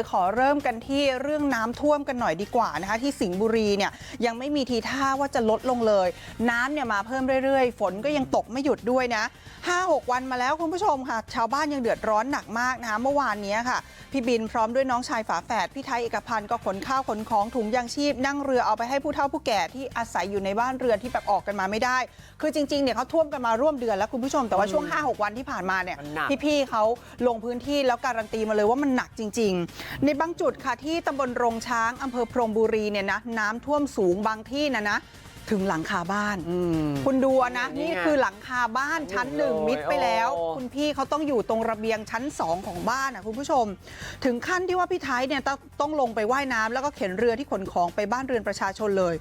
ขอเริ่มกันที่เรื่องน้ำท่วมกันหน่อยดีกว่านะคะที่สิงห์บุรีเนี่ยยังไม่มีทีท่าว่าจะลดลงเลย น้ำเนี่ยมาเพิ่มเรื่อยๆ ฝนก็ยังตกไม่หยุดด้วยนะ 5-6 วันมาแล้วคุณผู้ชมค่ะ ชาวบ้านยังเดือดร้อนหนักมากนะคะเมื่อวานนี้ค่ะ พี่บินพร้อมด้วยน้องชายฝาแฝดพี่ไทยเอกพันธ์ก็ขนข้าวขนของถุงยางชีพ นั่งเรือเอาไปให้ผู้เฒ่าผู้แก่ที่อาศัยอยู่ในบ้านเรือนที่แบบออกกันมาไม่ได้ คือจริงๆเนี่ยเขาท่วมกันมาร่วมเดือนแล้วคุณผู้ชมแต่ว่าช่วง 5-6 วันที่ผ่านมาเนี่ยมันหนักพี่ๆเขาลงพื้นที่แล้วการันตีมาเลยว่ามันหนักจริง ๆในบางจุดค่ะที่ตำบลโรงช้างอำเภอพรมบุรีเนี่ยนะน้ำท่วมสูงบางที่นะนะถึงหลังคาบ้านอืมคุณดูอะนะนี่นี่ไงคือหลังคาบ้านชั้นหนึ่งโอ้ยมิดไปแล้วโอ้คุณพี่เขาต้องอยู่ตรงระเบียงชั้น2ของบ้านอะคุณผู้ชม ถึงขั้นที่ว่าพี่ไทยเนี่ยต้องต้องลงไปว่ายน้ำแล้วก็เข็นเรือที่ขนของไปบ้านเรือนประชาชนเลย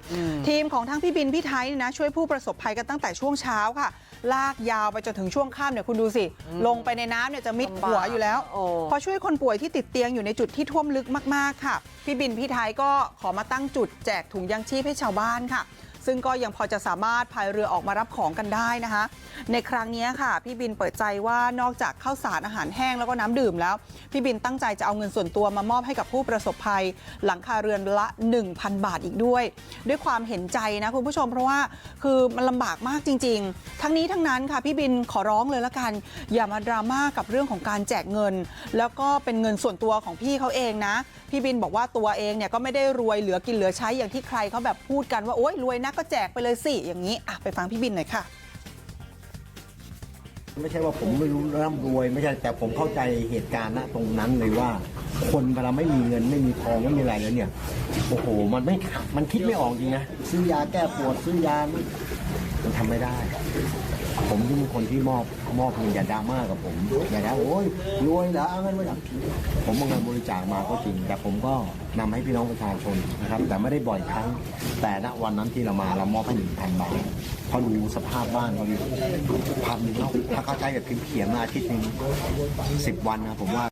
ทีมของทั้งพี่บินพี่ไทยเนี่ยนะช่วยผู้ประสบภัยกันตั้งแต่ช่วงเช้าค่ะ ลากยาวไปจนถึงช่วงค่ำเนี่ยคุณดูสิ ลงไปในน้ำเนี่ยจะมิดหัวอยู่แล้วโอ้พอช่วยคนป่วยที่ติดเตียงอยู่ในจุดที่ท่วมลึกมากๆค่ะ พี่บินพี่ไทยก็ขอมาตั้งจุดแจกถุงยังชีพให้ชาวบ้านค่ะ ซึ่งก็ยังพอจะสามารถพายเรือออกมารับของกันได้นะคะในครั้งนี้ค่ะ พี่บินเปิดใจว่านอกจากข้าวสารอาหารแห้งแล้วก็น้ำดื่มแล้ว พี่บินตั้งใจจะเอาเงินส่วนตัวมามอบให้กับผู้ประสบภัย หลังคาเรือนละ 1,000 บาทอีกด้วย ด้วยความเห็นใจนะคุณผู้ชมเพราะว่าคือมันลำบากมากจริง ๆ ทั้งนี้ทั้งนั้นค่ะพี่บินขอร้องเลยละกัน อย่ามาดราม่ากับเรื่องของการแจกเงิน แล้วก็เป็นเงินส่วนตัวของพี่เขาเองนะ พี่บินบอกว่าตัวเองเนี่ยก็ไม่ได้รวยเหลือกินเหลือใช้อย่างที่ใครเขาแบบพูดกันว่าโอ๊ยรวยนะก็แจกไปเลยสิอย่างนี้อะไปฟังพี่บินหน่อยค่ะ ไม่ใช่ว่าผมไม่รู้ร่ำรวย ไม่ใช่แต่ผมเข้าใจเหตุการณ์ณตรงนั้นเลยว่า คนเวลาไม่มีเงินไม่มีทองไม่มีอะไรแล้วเนี่ยโอ้โห มันไม่มันคิดไม่ออกจริงนะซื้อยาแก้ปวดซื้อยามันทำไม่ได้ ผมที่เป็นคนที่มอบมอบเงินอย่าดราม่ากับผมอย่าดราโอ้ยรวยเหรอเอาเงินมาจากผมเอาเงินบริจาคมาก็จริง แต่ผมก็นำให้พี่น้องประชาชนนะครับ แต่ไม่ได้บ่อยครั้ง แต่ณวันนั้นที่เรามาเรามอบให้หนึ่งพันบาทเพราะดูสภาพบ้านเขาดิพันหนึ่งเนาะถ้าเขาใช้แบบเขียนมาอาทิตย์หนึ่งสิบวันนะผมว่า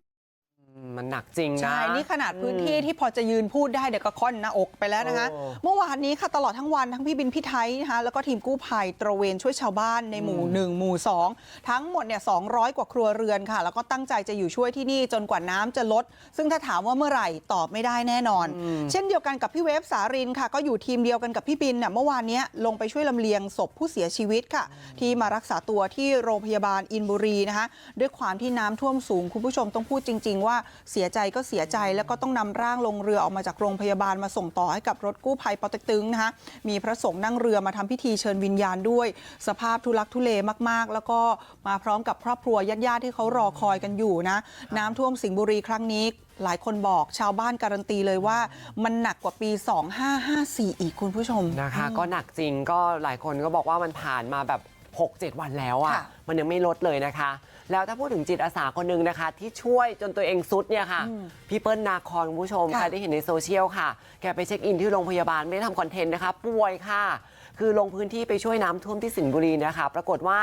มันหนักจริงนะ ใช่ นี่ขนาดพื้นที่ที่พอจะยืนพูดได้เดี๋ยวก็ค่อนหน้าอกไปแล้วนะคะโอ้เมื่อวานนี้ค่ะตลอดทั้งวันทั้งพี่บินพี่ไทยนะคะแล้วก็ทีมกู้ภัยตระเวนช่วยชาวบ้านในหมู่ 1 หมู่ 2 ทั้งหมดเนี่ย200 กว่าครัวเรือนค่ะ แล้วก็ตั้งใจจะอยู่ช่วยที่นี่จนกว่าน้ำจะลด ซึ่งถ้าถามว่าเมื่อไหร่ตอบไม่ได้แน่นอน เช่นเดียวกันกับพี่เวฟสารินค่ะ ก็อยู่ทีมเดียวกันกับพี่บินน่ะเมื่อวานเนี้ยลงไปช่วยลำเลียงศพผู้เสียชีวิตค่ะ ที่มารักษาตัวที่โรงพยาบาลอินบุรีนะคะด้วยความที่น้ำท่วมสูงคุณผู้ชมต้องพูดจริง ๆ ว่าเสียใจก็เสียใจแล้วก็ต้องนำร่างลงเรือออกมาจากโรงพยาบาลมาส่งต่อให้กับรถกู้ภัยปอเต็กตึงนะคะมีพระสงฆ์นั่งเรือมาทำพิธีเชิญวิญญาณด้วย สภาพทุลักทุเลมากๆ แล้วก็มาพร้อมกับครอบครัวญาติๆที่เขารอคอยกันอยู่นะน้ำท่วมสิงห์บุรีครั้งนี้หลายคนบอกชาวบ้านการันตีเลยว่า มันหนักกว่าปี 2554 อีกคุณผู้ชมนะคะ ก็หนักจริงก็หลายคนก็บอกว่ามันผ่านมาแบบ 6-7 วันแล้วอะ่ะค่ะมันยังไม่ลดเลยนะคะ แล้วถ้าพูดถึงจิตอาสาคนหนึ่งนะคะ ที่ช่วยจนตัวเองซุดเนี่ยค่ะ พี่เปิ้ลนาคอนคุณผู้ชมค่ะใครได้เห็นในโซเชียลค่ะ แกไปเช็คอินที่โรงพยาบาลไม่ได้ทำคอนเทนต์นะคะ ป่วยค่ะ คือลงพื้นที่ไปช่วยน้ำท่วมที่สิงห์บุรีนะคะ ปรากฏว่า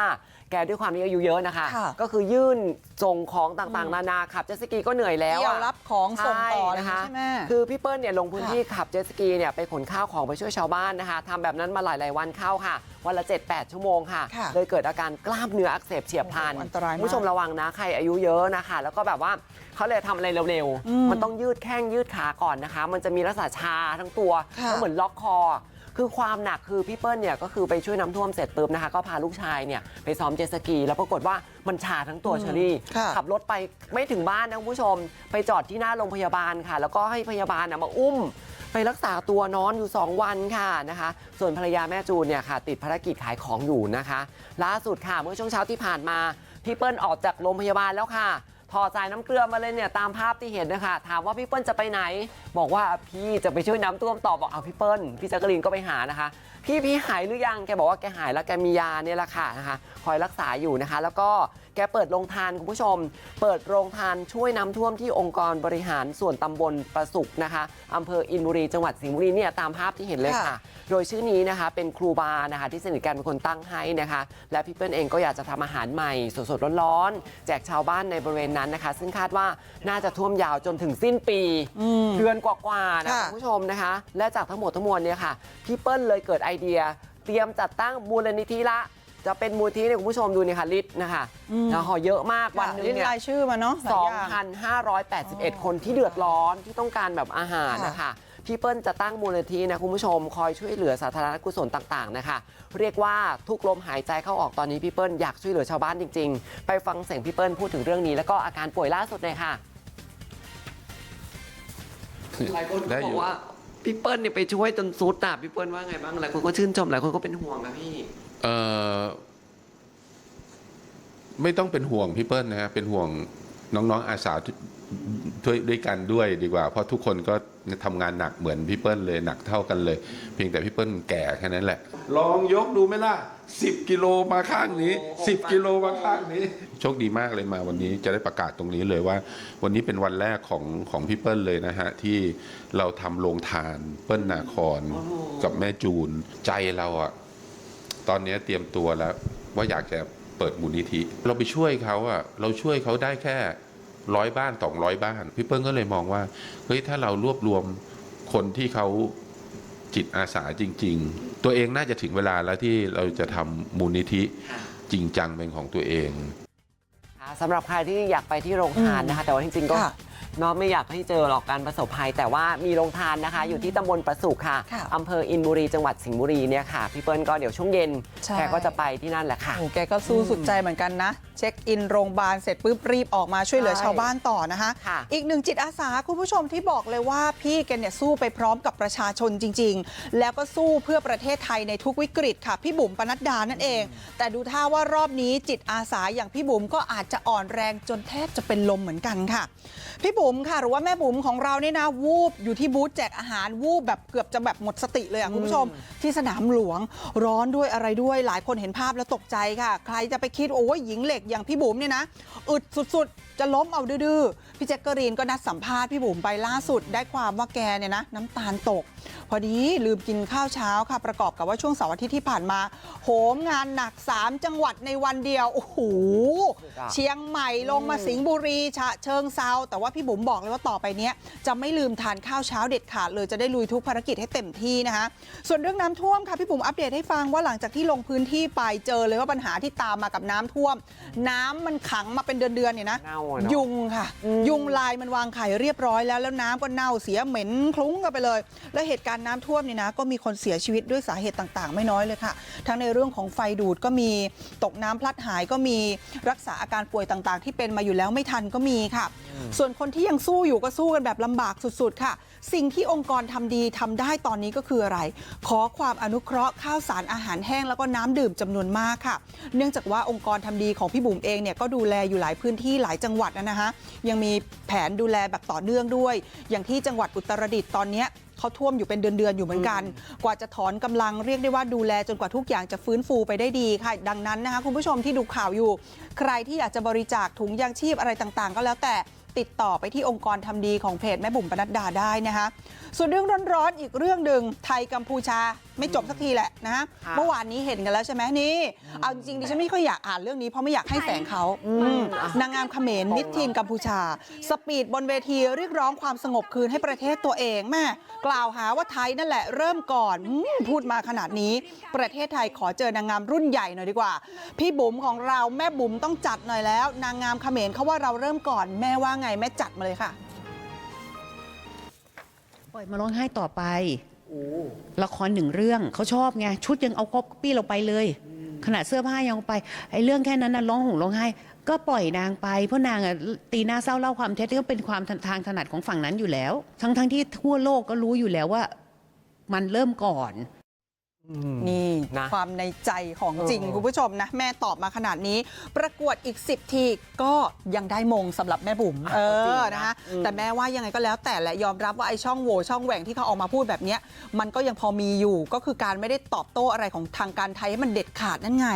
แกด้วยความที่อายุเยอะนะคะค่ะก็คือยื่นส่งของต่างๆ นานาขับเจ็ตสกีก็เหนื่อยแล้วเที่ยวอะรับของส่งต่อใช่นะคะใช่ไหมคือพี่เปิ้ลเนี่ยลงพื้นที่ขับเจ็ตสกีเนี่ยไปขนข้าวของไปช่วยชาวบ้านนะคะทำแบบนั้นมาหลายๆวันเข้าค่ะวันละ7-8ชั่วโมงค่ะค่ะเลยเกิดอาการกล้ามเนื้ออักเสบเฉียบพลันโอ้โหอันตรายมากคุณผู้ชมระวังนะใครอายุเยอะนะคะ แล้วก็แบบว่าเขาเลยทำอะไรเร็วอืมๆมันต้องยืดแข้งยืดขาก่อนนะคะ มันจะมีลักษณะชาทั้งตัวค่ะแล้วเหมือนล็อกคอ คือความหนักคือพี่เปิ้ลเนี่ยก็คือไปช่วยน้ำท่วมเสร็จปุ๊บนะคะ ก็พาลูกชายเนี่ยไปซ้อมเจ็ตสกี แล้วปรากฏว่ามันชาทั้งตัวเชอรี่ ค่ะขับรถไปไม่ถึงบ้านนะคุณผู้ชม ไปจอดที่หน้าโรงพยาบาลค่ะ แล้วก็ให้พยาบาลนะมาอุ้ม ไปรักษาตัวนอนอยู่ 2 วันค่ะนะคะ ส่วนภรรยาแม่จูนเนี่ยค่ะ ติดภารกิจขายของอยู่นะคะ ล่าสุดค่ะเมื่อช่วงเช้าที่ผ่านมาพี่เปิ้ลออกจากโรงพยาบาลแล้วค่ะ พอสายน้ำเกลือมาเลยเนี่ยตามภาพที่เห็นนะคะถามว่าพี่เปิ้ลจะไปไหน บอกว่าพี่จะไปช่วยน้ำท่วมต่อบอกเอาพี่เปิ้ลพี่แจักรีนก็ไปหานะคะ พี่พี่หายหรือยังแกบอกว่าแกหายแล้วแกมียาเนี่ยแหละค่ะนะคะคอยรักษาอยู่นะคะ แล้วก็แกเปิดโรงทานคุณผู้ชม เปิดโรงทานช่วยน้ำท่วมที่องค์กรบริหารส่วนตำบลประสุกนะคะอำเภออินบุรีจังหวัดสิงห์บุรีเนี่ยตามภาพที่เห็นเลยค่ะค่ะโดยชื่อนี้นะคะเป็นครูบานะคะที่สนิทกันเป็นคนตั้งให้นะคะ และพี่เปิ้ลเองก็อยากจะทำอาหารใหม่สดๆร้อนๆแจกชาวบ้านในบริเวณนั้นนะคะ ซึ่งคาดว่าน่าจะท่วมยาวจนถึงสิ้นปีเดือนกว่าๆนะค่ะคุณผู้ชมนะคะ และจากทั้งหมดทั้งมวลเนี่ยค่ะพี่เปิ้ลเลยเกิดไอเดีย เตรียมจัดตั้งมูลนิธิละ จะเป็นมูลที่เนี่ยคุณผู้ชมดูนี่ค่ะลิตรนะคะอืมแล้วห่อเยอะมากวันหนึงลิ้นเนี่ยรายชื่อมาเนาะหลายอย่าง2,581คนที่เดือดร้อนที่ต้องการแบบอาหารนะคะพี่เปิ้ลจะตั้งมูลนิธินะคุณผู้ชมคอยช่วยเหลือสาธารณกุศลต่างๆนะคะ เรียกว่าทุกลมหายใจเข้าออกตอนนี้พี่เปิ้ลอยากช่วยเหลือชาวบ้านจริง ๆ ไปฟังเสียงพี่เปิ้ลพูดถึงเรื่องนี้ แล้วก็อาการป่วยล่าสุดเลยค่ะหลายคนก็ได้บออยู่กว่าพี่เปิ้ลเนี่ยไปช่วยจนซุดอะพี่เปิ้ลว่าไงบ้างหลายคนก็ชื่นชมหลายคนก็เป็นห่วงนะพี่ เอ่อไม่ต้องเป็นห่วงพี่เปิ้ลนะฮะเป็นห่วงน้องๆอาสาทุกด้วยด้วยกันด้วยดีกว่า เพราะทุกคนก็ทำงานหนักเหมือนพี่เปิ้ลเลยหนักเท่ากันเลย เพียงแต่พี่เปิ้ลแก่แค่นั้นแหละ ลองยกดูไหมล่ะ10 กิโลมาข้างนี้ 10 กิโลมาข้างนี้ โชคดีมากเลยมาวันนี้จะได้ประกาศตรงนี้เลยว่า วันนี้เป็นวันแรกของของพี่เปิ้ลเลยนะฮะ ที่เราทำโรงทานเปิ้ลนาครกับแม่จูนใจเราอะ ตอนนี้เตรียมตัวแล้ว ว่าอยากจะเปิดมูลนิธิ เราไปช่วยเขาอะเราช่วยเขาได้แค่ร้อยบ้านสองร้อยบ้าน พี่เปิ้ลก็เลยมองว่าเฮ้ยถ้าเรารวบรวมคนที่เขาจิตอาสาจริง ๆ ตัวเองน่าจะถึงเวลาแล้วที่เราจะทำมูลนิธิจริงจังเป็นของตัวเองค่ะสำหรับใครที่อยากไปที่โรงทานนะคะ แต่ว่าจริงๆก็ค่ะเนาะ ไม่อยากให้เจอหรอกการประสบภัย แต่ว่ามีโรงทานนะคะ อยู่ที่ตำบลประสุขค่ะค่ะอำเภออินบุรีจังหวัดสิงห์บุรีเนี่ยค่ะพี่เปิ้ลก็เดี๋ยวช่วงเย็นใช่ แกก็จะไปที่นั่นแหละค่ะ โอ้แกก็สู้สุดใจเหมือนกันนะ เช็คอินโรงพยาบาลเสร็จปุ๊บรีบออกมาช่วยเหลือใช่ชาวบ้านต่อนะคะ ค่ะอีกหนึ่งจิตอาสาคุณผู้ชมที่บอกเลยว่าพี่แกเนี่ยสู้ไปพร้อมกับประชาชนจริง ๆ แล้วก็สู้เพื่อประเทศไทยในทุกวิกฤตค่ะ พี่บุ๋มปนัดดานั่นเอง แต่ดูท่าว่ารอบนี้จิตอาสาอย่างพี่บุ๋มก็อาจจะอ่อนแรงจนแทบจะเป็นลมเหมือนกันค่ะพี่บุ๋มค่ะหรือว่าแม่บุ๋มของเราเนี่ยนะวูบอยู่ที่บูธแจกอาหารวูบแบบเกือบจะแบบหมดสติเลยอะคุณผู้ชมที่สนามหลวงร้อนด้วยอะไรด้วยหลายคนเห็นภาพแล้วตกใจค่ะ ใครจะไปคิดโอ้ยหญิงเหล็กอย่างพี่บุ๋มเนี่ยนะอึดสุดๆ จะล้มเอาดื้อๆพี่แจ๊กกะรีนก็นัดสัมภาษณ์พี่บุ๋มไปล่าสุดได้ความว่าแกเนี่ยนะน้ำตาลตก พอดีลืมกินข้าวเช้าค่ะประกอบกับว่าช่วงเสาร์อาทิตย์ที่ผ่านมาโหมงานหนัก 3 จังหวัดในวันเดียวโอ้โหอะเชียงใหม่ลงมาสิงห์บุรีฉะเชิงเซาแต่ว่าพี่บุ๋มบอกเลยว่าต่อไปเนี้ยจะไม่ลืมทานข้าวเช้าเด็ดขาดเลยจะได้ลุยทุกภารกิจให้เต็มที่นะคะส่วนเรื่องน้ำท่วมค่ะพี่บุ๋มอัปเดตให้ฟังว่าหลังจากที่ลงพื้นที่ไปเจอเลยว่าปัญหาที่ตามมากับน้ำท่วม น้ำมันขังมาเป็นเดือนๆเนี่ยนะเน่าอะเนอะยุงค่ะ ยุงลายมันวางไข่เรียบร้อยแล้วแล้วน้ำก็เน่าเสียเหม็นคลุ้งกันไปเลย และเหตุการณ์น้ำท่วมนี่นะ ก็มีคนเสียชีวิตด้วยสาเหตุต่างๆ ไม่น้อยเลยค่ะ ทั้งในเรื่องของไฟดูดก็มีตกน้ำพลัดหายก็มีรักษาอาการป่วยต่างๆ ที่เป็นมาอยู่แล้วไม่ทันก็มีค่ะ ส่วนคนที่ยังสู้อยู่ก็สู้กันแบบลำบากสุดๆค่ะสิ่งที่องค์กรทำดีทำได้ตอนนี้ก็คืออะไร ขอความอนุเคราะห์ข้าวสารอาหารแห้งแล้วก็น้ำดื่มจำนวนมากค่ะ เนื่องจากว่าองค์กรทำดีของพี่บุ๋มเองเนี่ยก็ดูแลอยู่หลายพื้นที่หลายจังหวัดนะนะคะยังมีแผนดูแลแบบต่อเนื่องด้วย อย่างที่จังหวัดอุตรดิตถ์ตอนนี้เขาท่วมอยู่เป็นเดือนๆอยู่เหมือนกัน กว่าจะถอนกำลังเรียกได้ว่าดูแลจนกว่าทุกอย่างจะฟื้นฟูไปได้ดีค่ะ ดังนั้นนะคะคุณผู้ชมที่ดูข่าวอยู่ ใครที่อยากจะบริจาคถุงยางชีพอะไรต่างๆ ก็แล้วแต่ ติดต่อไปที่องค์กรทำดีของเพจแม่บุ๋มปนัดดาได้นะคะส่วนเรื่องร้อนๆอีกเรื่องหนึ่งไทยกัมพูชาไม่จบสักทีแหละนะค่ะเมื่อวานนี้เห็นกันแล้วใช่ไหมนี่เอาจริงๆดิฉันไม่ค่อยอยากอ่านเรื่องนี้เพราะไม่อยากให้แสงเขาอืมนางงามเขมรมิดทีนกัมพูชา สปีดบนเวทีเรียกร้องความสงบคืนให้ประเทศตัวเองแม่กล่าวหาว่าไทยนั่นแหละเริ่มก่อนอืมพูดมาขนาดนี้ ประเทศไทยขอเจอนางงามรุ่นใหญ่หน่อยดีกว่า พี่บุ๋มของเราแม่บุ๋มต้องจัดหน่อยแล้ว นางงามเขมรเขาว่าเราเริ่มก่อนแม่ว่าไงแม่จัดมาเลยค่ะปล่อยมาร้องไห้ต่อไป ละครหนึ่งเรื่องเขาชอบไงชุดยังเอาก๊อปปี้เราไปเลย ขนาดเสื้อผ้ายังเอาไปไอ้เรื่องแค่นั้นนะร้องห่มร้องไห้ก็ปล่อยนางไปเพราะนางอะตีหน้าเศร้าเล่าความเท็จก็เป็นความทางถนัดของฝั่งนั้นอยู่แล้ว ทั้งทั้งที่ทั่วโลกก็รู้อยู่แล้วว่า มันเริ่มก่อน นี่นะ ความในใจของจริงเออคุณผู้ชมนะแม่ตอบมาขนาดนี้ ประกวดอีก 10 ทีก็ยังได้มงสำหรับแม่บุ๋มเอก็จริงอนะนะคะอืมแต่แม่ว่ายังไงก็แล้วแต่แหละยอมรับว่าไอ้ช่องโหว่ช่องแหว่งที่เขาออกมาพูดแบบเนี้ยมันก็ยังพอมีอยู่ก็คือการไม่ได้ตอบโต้อะไรของทางการไทยให้มันเด็ดขาดนั่นไง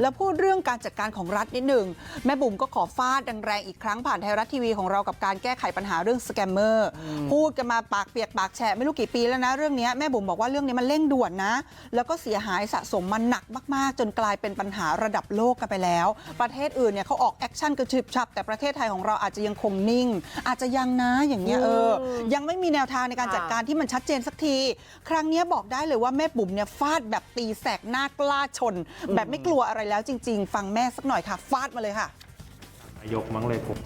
แล้วพูดเรื่องการจัดการของรัฐนิดหนึ่งแม่บุ๋มก็ขอฟาดแรงๆอีกครั้งผ่านไทยรัฐทีวีของเรากับการแก้ไขปัญหาเรื่องสแกมเมอร์พูดกันมาปากเปียกปากแฉะไม่รู้กี่ปีแล้วนะเรื่องเนี้ยแม่บุ๋มบอกว่าเรื่องนี้มันเร่งด่วนนะ แล้วก็เสียหายสะสมมาหนักมากๆจนกลายเป็นปัญหาระดับโลกกันไปแล้วประเทศอื่นเนี่ยเขาออกแอคชั่นกระฉึบฉับแต่ประเทศไทยของเราอาจจะยังคงนิ่ง อาจจะยังนะอย่างเงี้ยเออยังไม่มีแนวทางในการจัดการที่มันชัดเจนสักที ครั้งเนี้ยบอกได้เลยว่าแม่บุ๋มเนี่ยฟาดแบบตีแสกหน้ากล้าชน แบบไม่กลัวอะไรแล้วจริง ๆ ฟังแม่สักหน่อยค่ะ ฟาดมาเลยค่ะนายกมั้งเลยผม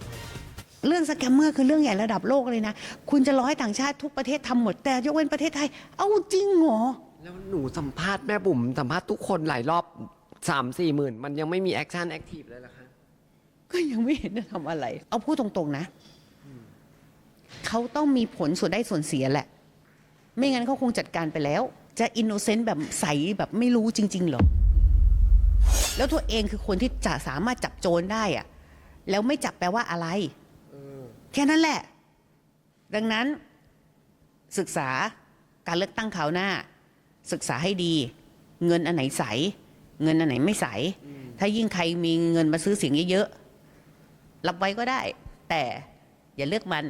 เรื่องสแกมเมอร์คือเรื่องใหญ่ระดับโลกเลยนะ คุณจะรอให้ต่างชาติทุกประเทศทำหมดแต่ยกเว้นประเทศไทย เอาจริงเหรอ แล้วหนูสัมภาษณ์แม่บุ๋มสัมภาษณ์ทุกคนหลายรอบสามสี่หมื่นมันยังไม่มีแอคชั่นแอคทีฟเลยล่ะคะ ก็ยังไม่เห็นจะทำอะไร เอาพูดตรงๆนะ เขาต้องมีผลส่วนได้ส่วนเสียแหละ ไม่งั้นเขาคงจัดการไปแล้ว จะอินโนเซนต์แบบใสแบบไม่รู้จริง ๆ หรอ แล้วตัวเองคือคนที่จะสามารถจับโจรได้อะแล้วไม่จับแปลว่าอะไรแค่นั้นแหละ ดังนั้นศึกษาการเลือกตั้งคราวหน้า ศึกษาให้ดี เงินอันไหนใส เงินอันไหนไม่ใส ถ้ายิ่งใครมีเงินมาซื้อเสียงเยอะๆรับไว้ก็ได้ แต่อย่าเลือกมัน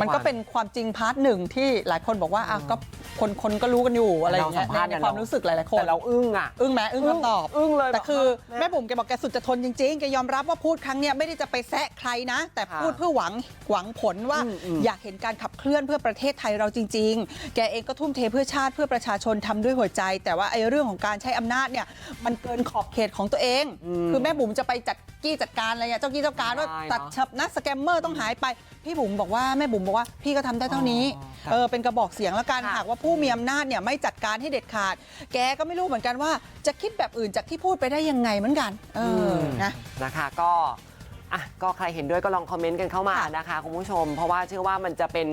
มันก็เป็นความจริงพาร์ทหนึ่งที่หลายคนบอกว่าอะก็ คนคนก็รู้กันอยู่อะไรอย่างเงี้ยเราสัมภาษณ์ในเนี่ยความเรารู้สึกหลายๆคน แต่เราอึ้งอะ อึ้งไหมอึ้งคำตอบอึ้งเลยแต่คือแบบแม่บุ๋มแกบอกแกสุดจะทนจริงๆแกยอมรับว่าพูดครั้งเนี้ยไม่ได้จะไปแซะใครนะ แต่ค่ะพูดเพื่อหวังหวังผลว่าอืมอืมอยากเห็นการขับเคลื่อนเพื่อประเทศไทยเราจริง ๆ แกเองก็ทุ่มเทเพื่อชาติเพื่อประชาชนทำด้วยหัวใจ แต่ว่าไอ้เรื่องของการใช้อำนาจเนี่ยมันเกินขอบเขตของตัวเอง คือแม่บุ๋มจะไปจัดกี้จัดการอะไรอะเจ้ากี้เจ้าการว่าไม่ได้เนอะตัดฉับนะสแกมเมอร์ต้องหายไปพี่บุ๋มบอกว่าแม่บุ๋มบอกว่าพี่ก็ทำได้เท่านี้อ๋อครับเออเป็นกระบอกเสียงแล้วกันค่ะหากว่าผู้มีอำนาจเนี่ยไม่จัดการให้เด็ดขาด แกก็ไม่รู้เหมือนกันว่า จะคิดแบบอื่นจากที่พูดไปได้ยังไงเหมือนกันเอออนะ นะคะก็อะก็ใครเห็นด้วยก็ลองคอมเมนต์กันเข้ามานะคะ คุณผู้ชม เพราะว่าเชื่อว่ามันจะเป็น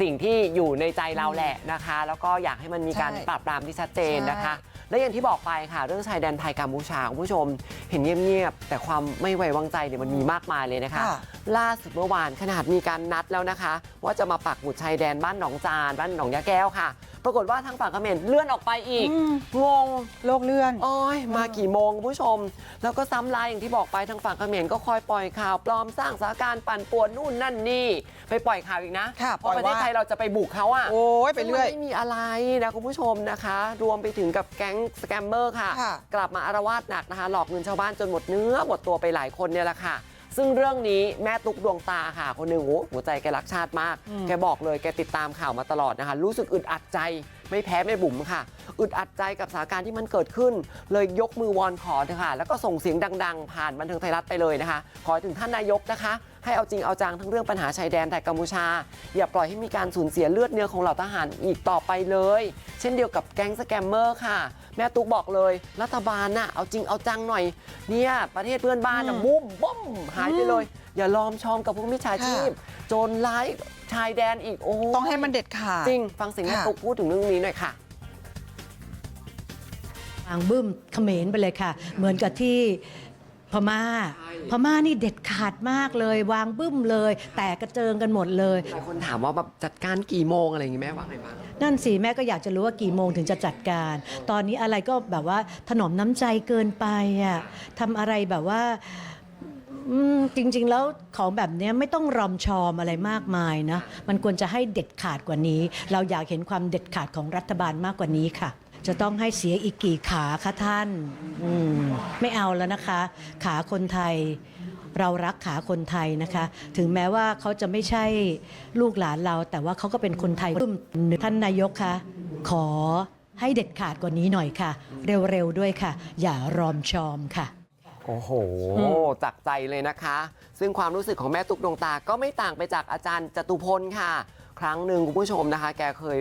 สิ่งที่อยู่ในใจเราแหละนะคะ แล้วก็อยากให้มันมีการใช่ปราบปรามที่ชัดเจนนะคะ ใช่ และอย่างที่บอกไปค่ะเรื่องชายแดนไทยกัมพูชาคุณผู้ชมเห็นเงียบๆแต่ความไม่ไว้วางใจเนี่ยมันมีมากมายเลยนะคะค่ะล่าสุดเมื่อวานขนาดมีการนัดแล้วนะคะ ว่าจะมาปักหมุดชายแดนบ้านหนองจานบ้านหนองยาแก้วค่ะ ปรากฏว่าทางฝั่งเขมรเลื่อนออกไปอีกอืมงงโลกเลื่อนโอ้ยมากี่โมงคุณผู้ชม แล้วก็ซ้ำลายอย่างที่บอกไปทางฝั่งเขมรก็คอยปล่อยข่าวปลอมสร้างสถานการณ์ปั่นป่วนนู่นนั่นนี่ไปปล่อยข่าวอีกนะค่ะเพราะประเทศปล่อยว่าไทยเราจะไปบุกเขาอะโอ้ยไปเรื่อยซึ่งมันไม่มีอะไรนะคุณผู้ชมนะคะ รวมไปถึงกับแก๊งสแกมเมอร์ค่ะค่ะ กลับมาอารวาสหนักนะคะ หลอกเงินชาวบ้านจนหมดเนื้อหมดตัวไปหลายคนเนี่ยแหละค่ะ ซึ่งเรื่องนี้แม่ตุ๊กดวงตาค่ะ คนหนึ่งโอ้หัวใจแกรักชาติมาก แกบอกเลยแกติดตามข่าวมาตลอดนะคะ รู้สึกอึดอัดใจ ไม่แพ้แม่บุ๋มค่ะ อึดอัดใจกับสถานการณ์ที่มันเกิดขึ้น เลยยกมือวอนขอเถอะค่ะ แล้วก็ส่งเสียงดัง ๆ ผ่านบันเทิงไทยรัฐไปเลยนะคะ ขอถึงท่านนายกนะคะ ให้เอาจริงเอาจังทั้งเรื่องปัญหาชายแดนไทยกัมพูชา อย่าปล่อยให้มีการสูญเสียเลือดเนื้อของเหล่าทหารอีกต่อไปเลย เช่นเดียวกับแก๊งสแกมเมอร์ค่ะ แม่ตุ๊กบอกเลย รัฐบาลน่ะเอาจริงเอาจังหน่อย เนี่ยประเทศเพื่อนบ้านน่ะอืมบุ้มบ้มหายไปเลย อย่าลอมชอมกับพวกมิจฉาชีพ โจรร้ายชายแดนอีกโอ้ต้องให้มันเด็ดขาดจริง ฟังเสียงแม่ค่ะตุ๊กพูดถึงเรื่องนี้หน่อยค่ะวางบึ้มเขมรไปเลยค่ะ เหมือนกับที่พม่าใช่พม่านี่เด็ดขาดมากเลย วางบึ้มเลย แตกกระเจิงกันหมดเลยหลายคนถามว่าแบบจัดการกี่โมงอะไรอย่างงี้แม่ว่าไงบ้างนั่นสิแม่ก็อยากจะรู้ว่ากี่โมงถึงจะจัดการ ตอนนี้อะไรก็แบบว่าถนอมน้ำใจเกินไปอะทำอะไรแบบว่า อืมจริงๆ แล้วของแบบเนี้ยไม่ต้องรอมชอมอะไรมากมายนะ มันควรจะให้เด็ดขาดกว่านี้ เราอยากเห็นความเด็ดขาดของรัฐบาลมากกว่านี้ค่ะ จะต้องให้เสียอีกกี่ขาคะท่านอืมไม่เอาแล้วนะคะ ขาคนไทย เรารักขาคนไทยนะคะ ถึงแม้ว่าเขาจะไม่ใช่ลูกหลานเรา แต่ว่าเขาก็เป็นคนไทยรุ่มท่านนายกคะขอให้เด็ดขาดกว่านี้หน่อยค่ะ เร็วๆด้วยค่ะ อย่ารอมชอมค่ะ โอ้โหจากใจเลยนะคะ ซึ่งความรู้สึกของแม่ตุ๊กดวงตาก็ไม่ต่างไปจากอาจารย์จตุพลค่ะ ครั้งหนึ่งคุณผู้ชมนะคะ แกเคย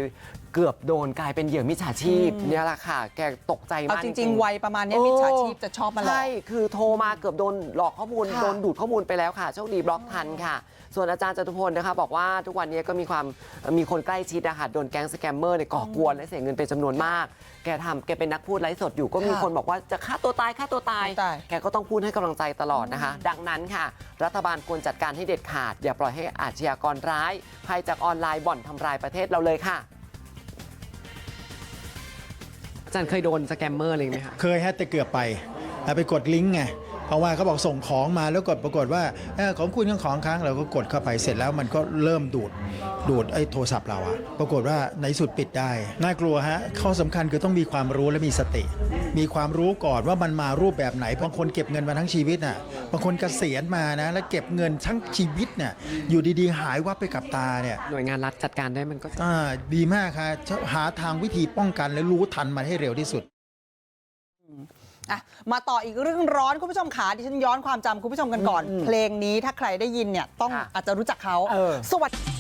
เกือบโดนกลายเป็นเหยื่อมิจฉาชีพเนี่ยแหละค่ะ แกตกใจเอามากจจริริงงๆๆวัยประมาณเนี้ยโอ้มิจฉาชีพจะชอบมาหลอก ใช่ คือโทรมาเกือบโดนหลอกข้อมูล ค่ะโดนดูดข้อมูลไปแล้วค่ะ โชคดีบล็อกทันค่ะ ส่วนอาจารย์จตุพลนะคะ บอกว่าทุกวันนี้ก็มีความมีคนใกล้ชิดนะคะโดนแก๊งสแกมเมอร์เนี่ยก่อกวนและเสียเงินเป็นจำนวนมาก แกทำแกเป็นนักพูดไลฟ์สดอยู่ก็มีค่ะคนบอกว่าจะฆ่าตัวตายฆ่าตัวตายตาย แกก็ต้องพูดให้กำลังใจตลอดนะคะ ดังนั้นค่ะ รัฐบาลควรจัดการให้เด็ดขาด อย่าปล่อยให้อาชญากรร้ายภัยจากออนไลน์บ่อนทำลายประเทศเราเลยค่ะ จารย์เคยโดนสแกมเมอร์อะไรไหมคะ เคยฮะแต่เกือบไปแต่ไปกดลิงก์ไง เพราะว่าเขาบอกส่งของมาแล้วกดปรากฏว่าเออของคุณยังของค้างเราก็กดเข้าไปเสร็จแล้วมันก็เริ่มดูดดูดไอ้โทรศัพท์เราอะปรากฏว่าในสุดปิดได้ น่ากลัวฮะข้อสำคัญคือต้องมีความรู้และมีสติ มีความรู้ก่อนว่ามันมารูปแบบไหนบางคนเก็บเงินมาทั้งชีวิตน่ะบางคนเกษียณมานะแล้วเก็บเงินทั้งชีวิตเนี่ยอยู่ดีๆ หายวับไปกับตาเนี่ยหน่วยงานรัฐจัดการได้มันก็อ่าดีมากค่ะหาทางวิธีป้องกันและรู้ทันมันให้เร็วที่สุดอะ มาต่ออีกเรื่องร้อนคุณผู้ชมขาดิฉันย้อนความจำคุณผู้ชมกันก่อนเพลงนี้ถ้าใครได้ยินเนี่ยต้องค่ะอาจจะรู้จักเขาเออสวัสดี